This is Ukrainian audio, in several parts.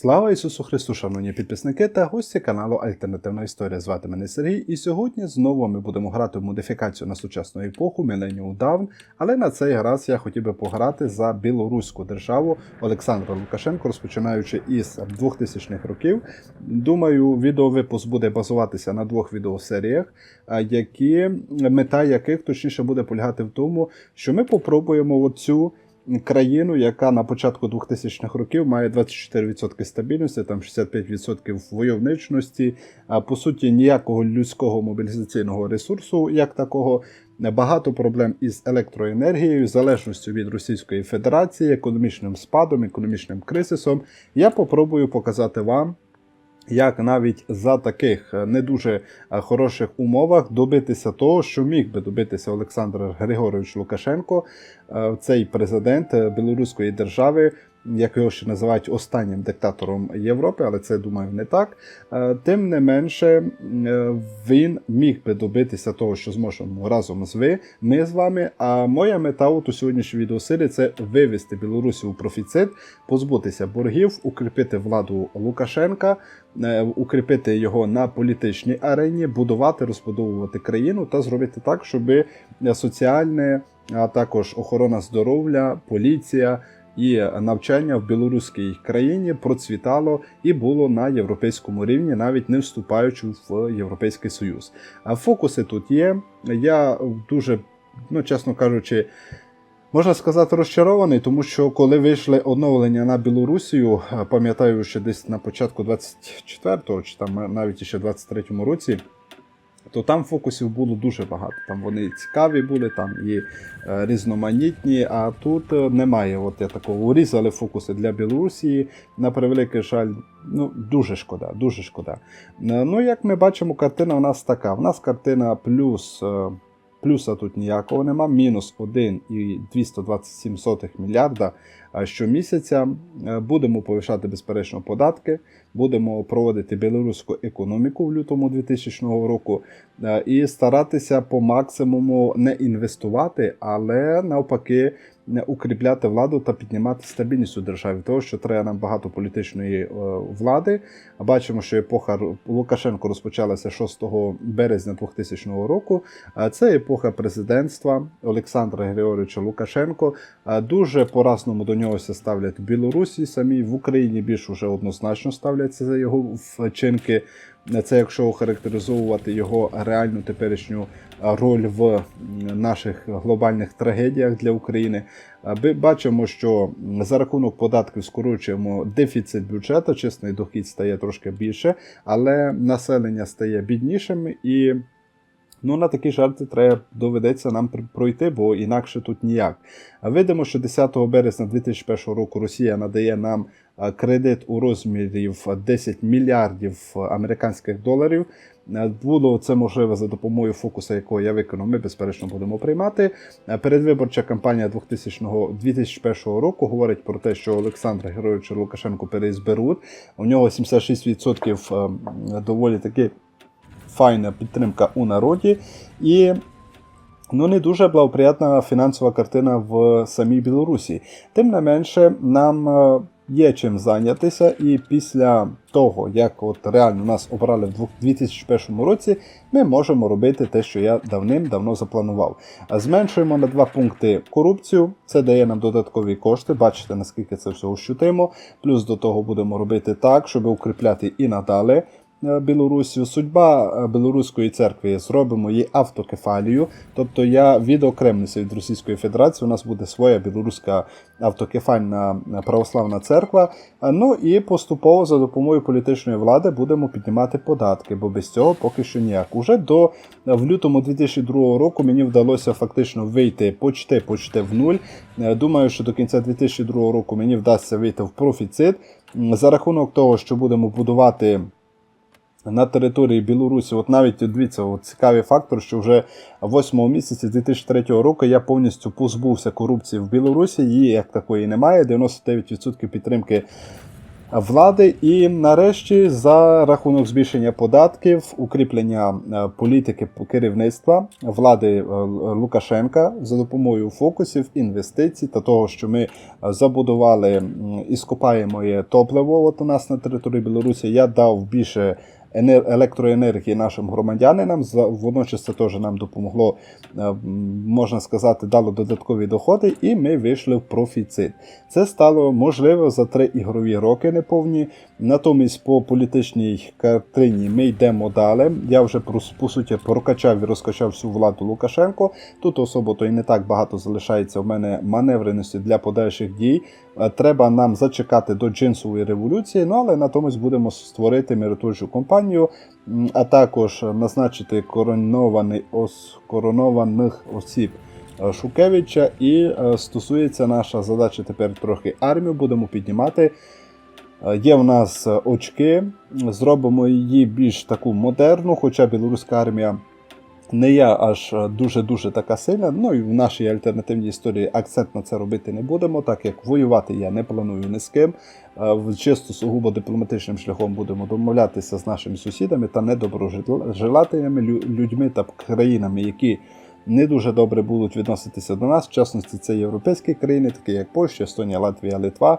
Слава Ісусу Христу, шановні підписники та гості каналу Альтернативна Історія. Звати мене Сергій, і сьогодні знову ми будемо грати в модифікацію на сучасну епоху Millennium Dawn, але на цей раз я хотів би пограти за білоруську державу Олександра Лукашенко, розпочинаючи із 2000-х років. Думаю, відеовипуск буде базуватися на двох відеосеріях, які мета яких точніше буде полягати в тому, що ми попробуємо оцю країну, яка на початку 2000-х років має 24% стабільності, там 65% войовничності, а по суті ніякого людського мобілізаційного ресурсу, як такого. Багато проблем із електроенергією, залежністю від Російської Федерації, економічним спадом, економічним кризисом. Я попробую показати вам, як навіть за таких е, не дуже е, хороших умовах добитися того, що міг би добитися Олександр Григорович Лукашенко, е, цей президент Білоруської держави, як його ще називають останнім диктатором Європи, але це думаю не так. Тим не менше, він міг би добитися того, що зможемо разом з ви, ми з вами. А моя мета от у сьогоднішній відеосерії це вивести Білорусі у профіцит, позбутися боргів, укріпити владу Лукашенка. Укріпити його на політичній арені, будувати, розбудовувати країну та зробити так, щоб соціальне, а також охорона здоров'я, поліція і навчання в білоруській країні процвітало і було на європейському рівні, навіть не вступаючи в Європейський Союз. А фокуси тут є. Я дуже, ну чесно кажучи. Можна сказати, розчарований, тому що коли вийшли оновлення на Білорусію, пам'ятаю, що десь на початку 24-го, чи там навіть ще 23-му році, то там фокусів було дуже багато. Там вони цікаві були, там і різноманітні. А тут немає. От я такого урізали фокуси для Білорусі. На превеликий жаль, ну дуже шкода, дуже шкода. Ну, як ми бачимо, картина у нас така. У нас картина плюс. Плюса тут ніякого нема, мінус 1,227 мільярда щомісяця. Будемо повишати безперечно податки, будемо проводити білоруську економіку в лютому 2000 року і старатися по максимуму не інвестувати, але навпаки укріпляти владу та піднімати стабільність у державі, того що треба нам багато політичної влади. Бачимо, що епоха Лукашенко розпочалася 6 березня 2000 року. Це епоха президентства Олександра Григоровича Лукашенко. Дуже по-разному до нього ставлять в Білорусі самі в Україні більш уже однозначно ставляться за його вчинки. Це якщо охарактеризовувати його реальну теперішню роль в наших глобальних трагедіях для України. Ми бачимо, що за рахунок податків скорочуємо дефіцит бюджету, чесний дохід стає трошки більше, але населення стає біднішим і. Ну, на такі жарти треба доведеться нам пройти, бо інакше тут ніяк. Видимо, що 10 березня 2001 року Росія надає нам кредит у розмірі 10 мільярдів американських доларів. Було це можливо за допомогою фокуса, якого я виконав. Ми безперечно будемо приймати. Передвиборча кампанія 2000, 2001 року говорить про те, що Олександр Героївич Лукашенко переізберуть. У нього 76% доволі таки файна підтримка у народі. І ну, не дуже благоприятна фінансова картина в самій Білорусі. Тим не менше, нам є чим зайнятися, і після того, як от реально нас обрали в 2001 році, ми можемо робити те, що я давним-давно запланував. Зменшуємо на два пункти корупцію, це дає нам додаткові кошти. Бачите, наскільки це все ощутимо. Плюс до того будемо робити так, щоб укріпляти і надалі Білорусію. Судьба Білоруської церкви зробимо її автокефалію. Тобто я відокремлюся від Російської Федерації. У нас буде своя білоруська автокефальна православна церква. Ну і поступово за допомогою політичної влади будемо піднімати податки, бо без цього поки що ніяк. Уже до в лютому 2002 року мені вдалося фактично вийти почти почти в нуль. Думаю, що до кінця 2002 року мені вдасться вийти в профіцит за рахунок того, що будемо будувати. На території Білорусі, от навіть дивіться, от цікавий фактор, що вже в 8 місяці 2003 року я повністю позбувся корупції в Білорусі, її як такої немає. 99% підтримки влади. І нарешті, за рахунок збільшення податків, укріплення е, політики керівництва влади е, Лукашенка за допомогою фокусів, інвестицій та того, що ми е, забудували м, іскопаємоє топливо. От у нас на території Білорусі я дав більше. Енер- Електроенергії нашим громадянинам водночас це теж нам допомогло, е, можна сказати, дало додаткові доходи, і ми вийшли в профіцит. Це стало можливо за три ігрові роки неповні. Натомість по політичній картині ми йдемо далі. Я вже по суті прокачав і розкачав всю владу Лукашенко. Тут особо то і не так багато залишається в мене маневреності для подальших дій. Е, Треба нам зачекати до джинсової революції, ну але натомість будемо створити миротворчу компанію, а також назначити коронований коронованих осіб. е, Шукевича, і е, стосується наша задача тепер трохи армію будемо піднімати. Е, Є в нас е, очки, зробимо її більш таку модерну, хоча білоруська армія не є аж е, дуже-дуже така сильна. Ну і в нашій альтернативній історії акцент на це робити не будемо, так як воювати я не планую ні з ким. Е, Чисто сугубо дипломатичним шляхом будемо домовлятися з нашими сусідами та недоброжелателями, людьми та країнами, які не дуже добре будуть відноситися до нас. В частності, це європейські країни, такі як Польща, Естонія, Латвія, Литва.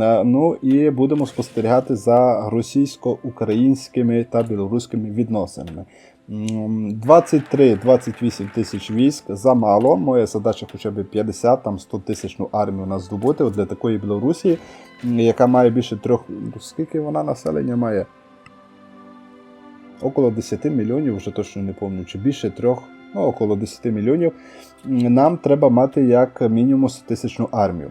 Е, Ну і будемо спостерігати за російсько-українськими та білоруськими відносинами. М, 23-28 тисяч військ замало. Моя задача хоча б 50 там 100 тисячну армію нас здобути для такої Білорусі, яка має більше трьох. ну, Скільки вона населення має? Около 10 мільйонів, вже точно не пам'ятаю, чи більше трьох, ну около 10 мільйонів. Нам треба мати як мінімум 100 тисячну армію.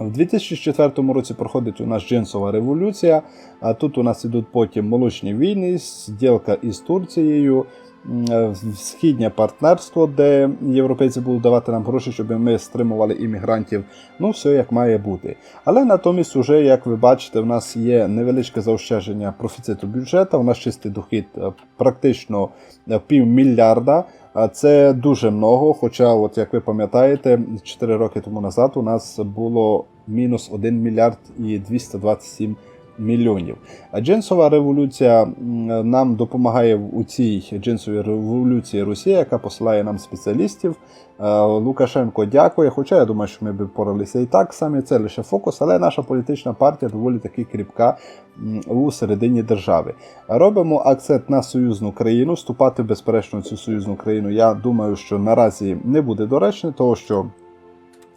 В 2004 році проходить у нас джинсова революція, а тут у нас ідуть потім молочні війни, зділка із Турцією, східнє партнерство, де європейці будуть давати нам гроші, щоб ми стримували іммігрантів. Ну, все як має бути. Але натомість, уже, як ви бачите, в нас є невеличке заощадження профіциту бюджету, у нас чистий дохід е, практично е, півмільярда. Це дуже много. Хоча, от як ви пам'ятаєте, 4 роки тому назад у нас було мінус 1 мільярд і 227 мільйонів. А джинсова революція нам допомагає у цій джинсовій революції Росія, яка посилає нам спеціалістів. Е, Лукашенко дякує. Хоча я думаю, що ми б впоралися і так самі. Це лише фокус, але наша політична партія доволі таки кріпка у середині держави. Робимо акцент на союзну країну. Вступати безперечно в цю союзну країну. Я думаю, що наразі не буде доречно, того що.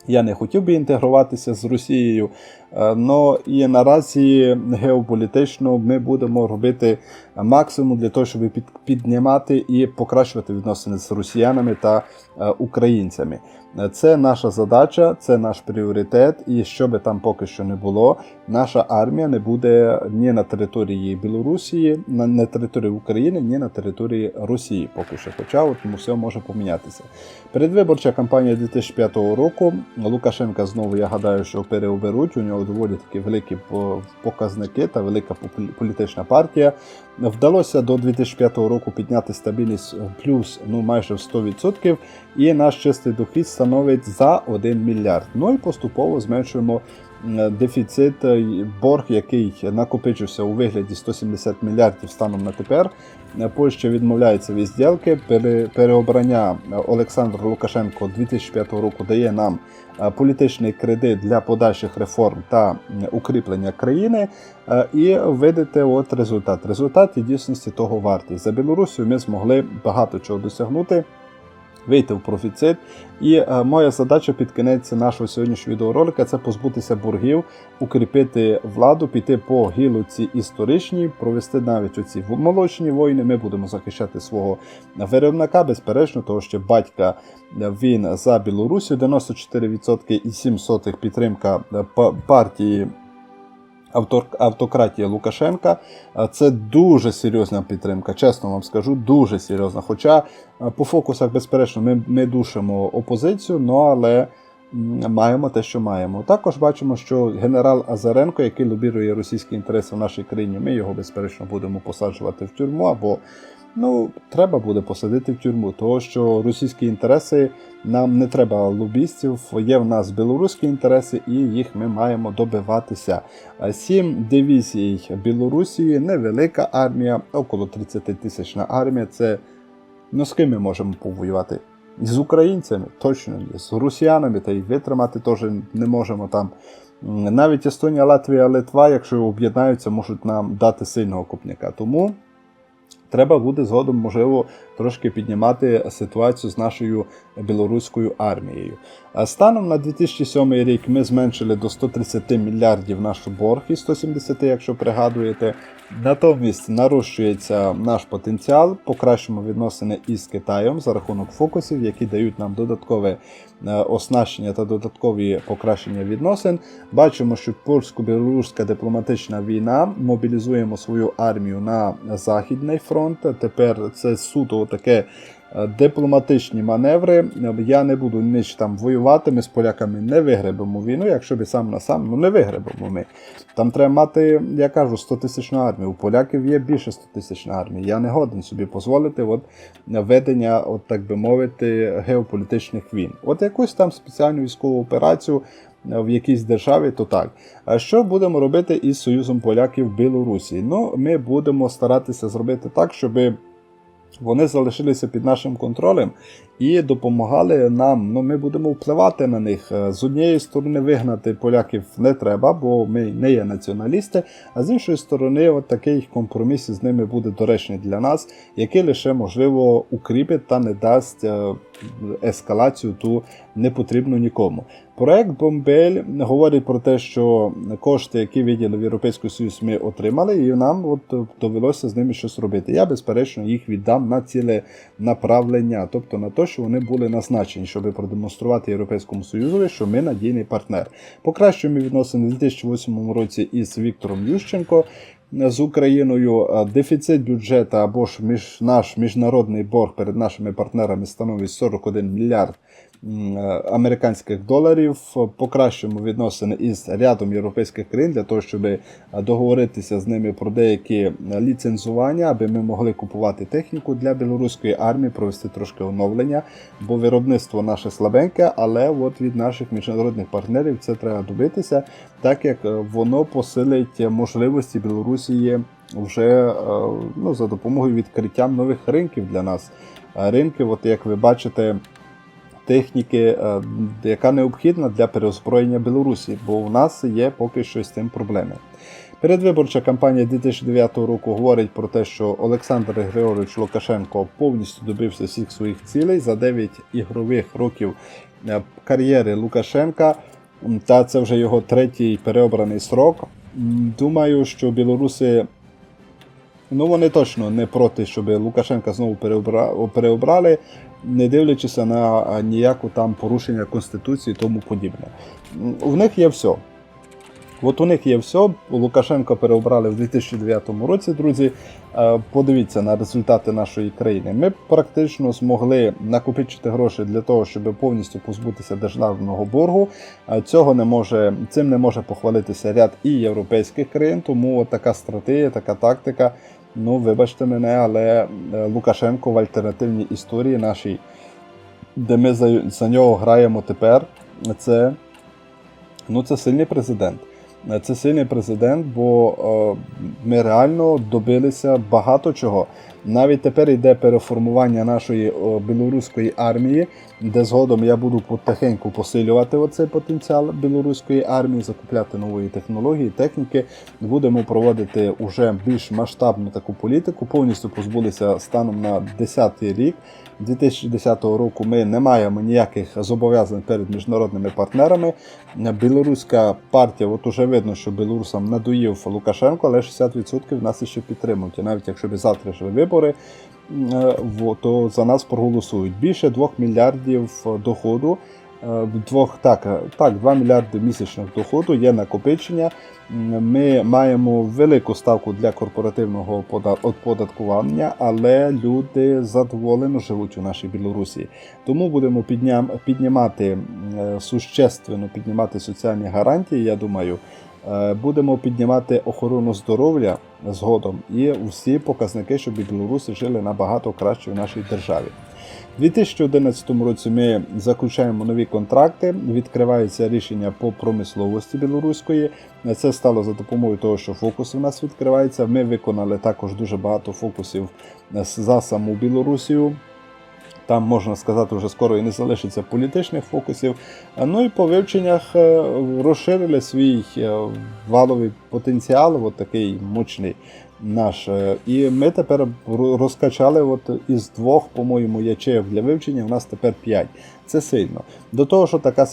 Я не хотів би інтегруватися з Росією, але і наразі геополітично ми будемо робити максимум для того, щоб під- піднімати і покращувати відносини з росіянами та е, українцями. Е, Це наша задача, це наш пріоритет, і що би там поки що не було, наша армія не буде ні на території Білорусі, на, території України, ні на території Росії поки що. Хоча тому все може помінятися. Передвиборча кампанія 2005 року Лукашенка знову, я гадаю, що переоберуть. У нього доволі такі великі показники та велика політична партія. Вдалося до 2005 року підняти стабільність плюс ну майже в 100%, і наш чистий дохід становить за 1 мільярд. Ну і поступово зменшуємо дефіцит, е, борг, який накопичився у вигляді 170 мільярдів станом на тепер. Е, Польща відмовляється від зділки. Переобрання е, Олександра Лукашенко 2005 року дає нам е, політичний кредит для подальших реформ та укріплення країни. Е, І видите от результат. Результат і дійсності того вартий. За Білорусію ми змогли багато чого досягнути. Вийти в профіцит. І е, моя задача під кінець нашого сьогоднішнього відеоролика це позбутися боргів, укріпити владу, піти по гілоці історичній, провести навіть оці молочні війни. Ми будемо захищати свого виробника, безперечно, того що батька е, він за Білорусію 94,7% підтримка е, па- партії. Автократія Лукашенка це дуже серйозна підтримка, чесно вам скажу, дуже серйозна. Хоча по фокусах, безперечно, ми, ми душимо опозицію, ну але маємо те, що маємо. Також бачимо, що генерал Азаренко, який лобірує російські інтереси в нашій країні, ми його безперечно будемо посаджувати в тюрму або ну, треба буде посадити в тюрму, тому що російські інтереси нам не треба лобістів. Є в нас білоруські інтереси, і їх ми маємо добиватися. Сім дивізій Білорусі, невелика армія, около 30 тисячна армія. Це ну з ким ми можемо повоювати? З українцями точно ні, з росіянами та й витримати теж не можемо там. Навіть Естонія, Латвія, Литва, якщо об'єднаються, можуть нам дати сильного копняка. Тому треба буде згодом, можливо, трошки піднімати ситуацію з нашою білоруською армією. Станом на 2007 рік ми зменшили до 130 мільярдів наш борг із 170, якщо пригадуєте. Натомість нарощується наш потенціал, покращимо відносини із Китаєм за рахунок фокусів, які дають нам додаткове е, оснащення та додаткові покращення відносин. Бачимо, що польсько-білоруська дипломатична війна мобілізуємо свою армію на західний фронт. Тепер це суто таке. Е, Дипломатичні маневри. Я не буду ніч там воювати. Ми з поляками не вигребемо війну, якщо б сам на сам, ну не вигребемо ми. Там треба мати, я кажу, 100 тисячну армію. У поляків є більше 100 тисячна армії. Я не годен собі дозволити от, ведення, от, так би мовити, геополітичних війн. От якусь там спеціальну військову операцію в якійсь державі, то так. А що будемо робити із Союзом поляків в Білорусі? Ну, ми будемо старатися зробити так, щоби вони залишилися під нашим контролем і допомагали нам. Ну, ми будемо впливати на них. Е, З однієї сторони, вигнати поляків не треба, бо ми не є націоналісти. А з іншої сторони, от такий компроміс з ними буде доречний для нас, який лише можливо укріпить та не дасть е, ескалацію ту непотрібну нікому. Проект Бомбель говорить про те, що кошти, які виділив Європейський Союз, ми отримали, і нам от довелося з ними щось робити. Я, безперечно, їх віддам на ціле направлення, тобто на те, що вони були назначені, щоб продемонструвати Європейському Союзу, що ми надійний партнер. Покращуємо відносини у 2008 році із Віктором Ющенко. З Україною е, дефіцит бюджету або ж між наш міжнародний борг перед нашими партнерами становить 41 мільярд е, американських доларів. Покращуємо відносини із рядом європейських країн для того, щоб е, договоритися з ними про деякі е, ліцензування, аби ми могли купувати техніку для білоруської армії, провести трошки оновлення, бо виробництво наше слабеньке, але от від наших міжнародних партнерів це треба добитися, так як е, воно посилить можливості Білорусі вже е, ну, за допомогою відкриття нових ринків для нас. Е, Ринки, от як ви бачите, техніки, е, яка необхідна для переозброєння Білорусі, бо у нас є поки що з цим проблеми. Передвиборча кампанія 2009 року говорить про те, що Олександр Григорович Лукашенко повністю добився всіх своїх цілей за 9 ігрових років е, кар'єри Лукашенка. Та це вже його третій переобраний срок. Думаю, що білоруси Ну, вони точно не проти, щоб Лукашенка знову переобрали, не дивлячись на ніяку там порушення Конституції і тому подібне. У них є все. От у них є все. Лукашенко переобрали в 2009 році, друзі. Е, Подивіться на результати нашої країни. Ми практично змогли накопичити гроші для того, щоб повністю позбутися державного боргу. Е, Цього не може, цим не може похвалитися ряд і європейських країн, тому така стратегія, така тактика. Ну, вибачте мене, але е, Лукашенко в альтернативній історії нашій, де ми за, за нього граємо тепер, це, ну, це сильний президент. Е, Це сильний президент, бо е, ми реально добилися багато чого. Навіть тепер йде переформування нашої білоруської армії, де згодом я буду потихеньку посилювати оцей потенціал білоруської армії, закупляти нової технології, техніки. Будемо проводити уже більш масштабну таку політику. Повністю позбулися станом на 10-й рік. 2010 року ми не маємо ніяких зобов'язань перед міжнародними партнерами. Білоруська партія, от уже видно, що білорусам надоїв Лукашенко, але 60% нас ще підтримують. І навіть якщо б завтра йшли вибори, е, то за нас проголосують. Більше 2 мільярдів доходу е, двох, так, е, так, 2 мільярди місячного доходу, є накопичення. Ми маємо велику ставку для корпоративного пода- оподаткування, але люди задоволено живуть у нашій Білорусі. Тому будемо піднімати существенно піднімати соціальні гарантії. Я думаю, будемо піднімати охорону здоров'я згодом і всі показники, щоб білоруси жили набагато краще в нашій державі. У 2011 році ми заключаємо нові контракти, відкриваються рішення по промисловості білоруської. Це стало за допомогою того, що фокус у нас відкривається. Ми виконали також дуже багато фокусів за саму Білорусію. Там можна сказати, вже скоро і не залишиться політичних фокусів. Ну і по вивченнях е, розширили свій е, валовий потенціал, от такий мощний наш. Е, І ми тепер розкачали от із двох, по-моєму, ячеїв для вивчення. У нас тепер п'ять. Це сильно. До того, що така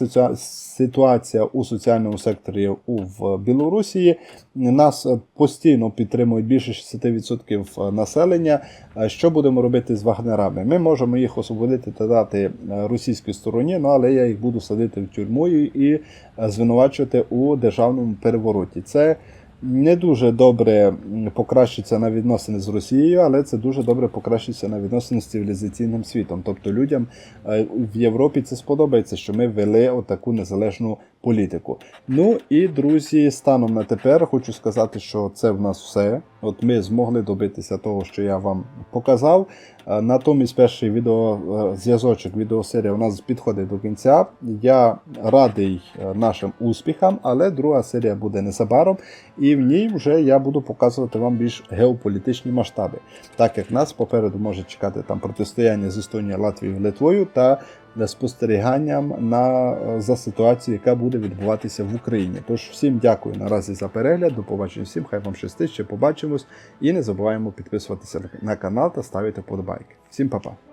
ситуація у соціальному секторі в Білорусі, нас е, постійно підтримують більше 60% населення. Е, Що будемо робити з вагнерами? Ми можемо їх освободити та дати е, російській стороні, ну але я їх буду садити в тюрму і е, звинувачувати у державному перевороті. Це не дуже добре покращиться на відносини з Росією, але це дуже добре покращиться на відносини з цивілізаційним світом. Тобто людям е, в Європі це сподобається, що ми вели отаку незалежну політику. Ну і друзі, станом на тепер хочу сказати, що це в нас все. От ми змогли добитися того, що я вам показав. Е, Натомість перший відео е, зв'язочок, відеосерія у нас підходить до кінця. Я радий е, нашим успіхам, але друга серія буде незабаром, і в ній вже я буду показувати вам більш геополітичні масштаби, так як нас попереду може чекати там протистояння з Естонією, Латвією, Литвою та спостеріганням на е, за ситуацією, яка буде відбуватися в Україні. Тож всім дякую наразі за перегляд. До побачення всім. Хай вам щастить, ще побачимось. І не забуваємо підписуватися на канал та ставити подобайки. Всім па-па!